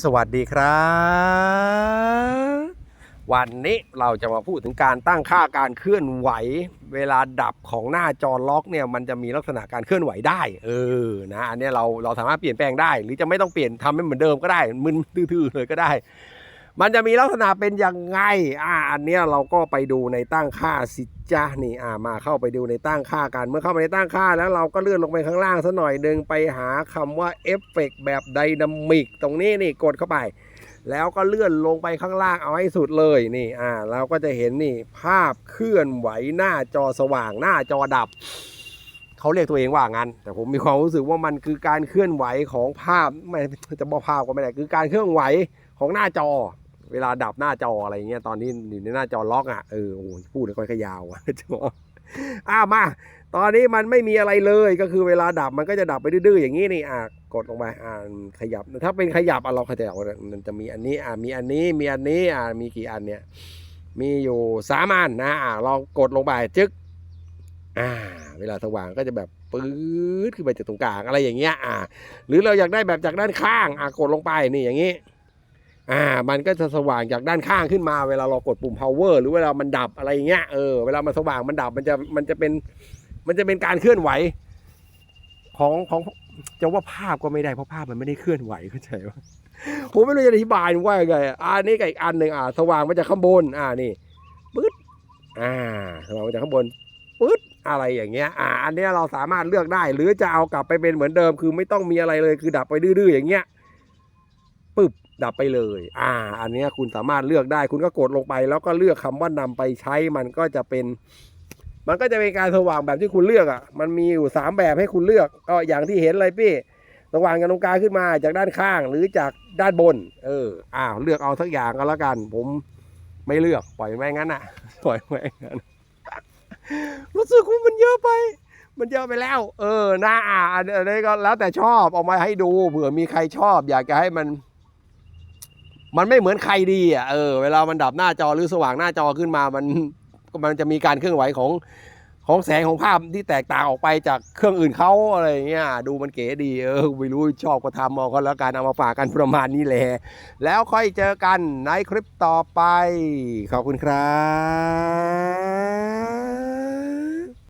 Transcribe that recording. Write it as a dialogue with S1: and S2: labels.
S1: สวัสดีครับ วันนี้เราจะมาพูดถึงการตั้งค่าการเคลื่อนไหว เวลาดับของหน้าจอล็อกเนี่ยมันจะมีลักษณะการเคลื่อนไหวได้ เออนะอันนี้เราเราสามารถเปลี่ยนแปลงได้ หรือจะไม่ต้องเปลี่ยนทำให้เหมือนเดิมก็ได้มึนทื่อๆเลยก็ได้ มันจะมีลักษณะเป็นยังไง อ่า อันเนี้ยเราก็ไปดูในตั้งค่าสิจ้านี่อ่ามาเข้าไปดูในตั้งค่ากัน เมื่อเข้าไปในตั้งค่าแล้วเราก็เลื่อนลงไปข้างล่างสักหน่อยหนึ่งไปหาคำว่าเอฟเฟกแบบไดนามิกตรงนี้นี่กดเข้าไป แล้วก็เลื่อนลงไปข้างล่างเอาให้สุดเลยนี่อ่าเราก็จะเห็นนี่ภาพเคลื่อนไหวหน้าจอสว่างหน้าจอดับเขาเรียกตัวเองว่างั้น แต่ผมมีความรู้สึกว่ามันคือการเคลื่อนไหวของภาพไม่จะบอกภาพก็ไม่ได้คือการเคลื่อนไหวของหน้าจอ เวลาดับหน้าจออะไรเงี้ยตอนนี้อยู่ในหน้าจอล็อกอะเออโอ้พูดแล้วก็ขยาวอะจออ่ามา ตอนนี้มันไม่มีอะไรเลยก็คือเวลาดับมันก็จะดับไปดื้อๆอย่างนี้นี่อะกดลงไปอ่าขยับ ถ้าเป็นขยับอะเราขยับมันจะมีอันนี้อ่ามีอันนี้มีอันนี้อ่ามีกี่อันเนี่ยมีอยู่สามอันนะอ่าลองกดลงไปจึ๊กอ่า เวลาสว่างก็จะแบบปื๊ดขึ้นไปจากตรงกลางอะไรอย่างเงี้ยอ่า หรือเราอยากได้แบบจากด้านข้างอ่ากดลงไปนี่อย่างนี้ อ่ามันก็จะสว่างจากด้านข้างขึ้นมาเวลาเรากดปุ่ม power หรือเวลามันดับอะไรเงี้ยเออเวลามันสว่างมันดับมันจะมันจะเป็นมันจะเป็นการเคลื่อนไหว ของของจะว่าภาพก็ไม่ได้เพราะภาพมันไม่ได้เคลื่อนไหวเข้าใจปะผมไม่รู้จะอธิบายว่าไงอะอันนี้กับอีกอันหนึ่งอ่า สว่างมาจากข้างบน อ่านี่ปึ๊ดอ่าสว่างมาจากข้างบนปึ๊ดอะไรอย่างเงี้ย อ่า อันนี้เราสามารถเลือกได้ หรือจะเอากลับไปเป็นเหมือนเดิม คือไม่ต้องมีอะไรเลยคือดับไปดื้อๆอย่างเงี้ยปึ๊บ ดับไปเลย อ่า อันนี้คุณสามารถเลือกได้ คุณก็กดลงไป แล้วก็เลือกคำว่านำไปใช้ มันก็จะเป็น มันก็จะเป็นการสว่างแบบที่คุณเลือกอะ มันมีอยู่สามแบบให้คุณเลือก ก็อย่างที่เห็นเลยพี่สว่างจากตรงกลางขึ้นมาจากด้านข้างหรือจากด้านบน เออ อ้าว เลือกเอาสักอย่างก็แล้วกัน ผมไม่เลือก ปล่อยไว้งั้นอะ ปล่อยไว้งั้น รู้สึกว่ามันเยอะไปมันเยอะไปแล้ว เออน่าอ่านอันนี้ก็แล้วแต่ชอบ เอามาให้ดู เผื่อมีใครชอบ อยากจะให้มัน มันไม่เหมือนใครดีอะเออเวลามันดับหน้าจอหรือสว่างหน้าจอขึ้นมามันมันจะมีการเคลื่อนไหวของของแสงของภาพที่แตกต่างออกไปจากเครื่องอื่นเขาอะไรเงี้ยดูมันเก๋ดีเออไม่รู้ชอบก็ทำเอาก็แล้วกันเอามาฝากกันประมาณนี้แหละแล้วค่อยเจอกันในคลิปต่อไป ขอบคุณครับ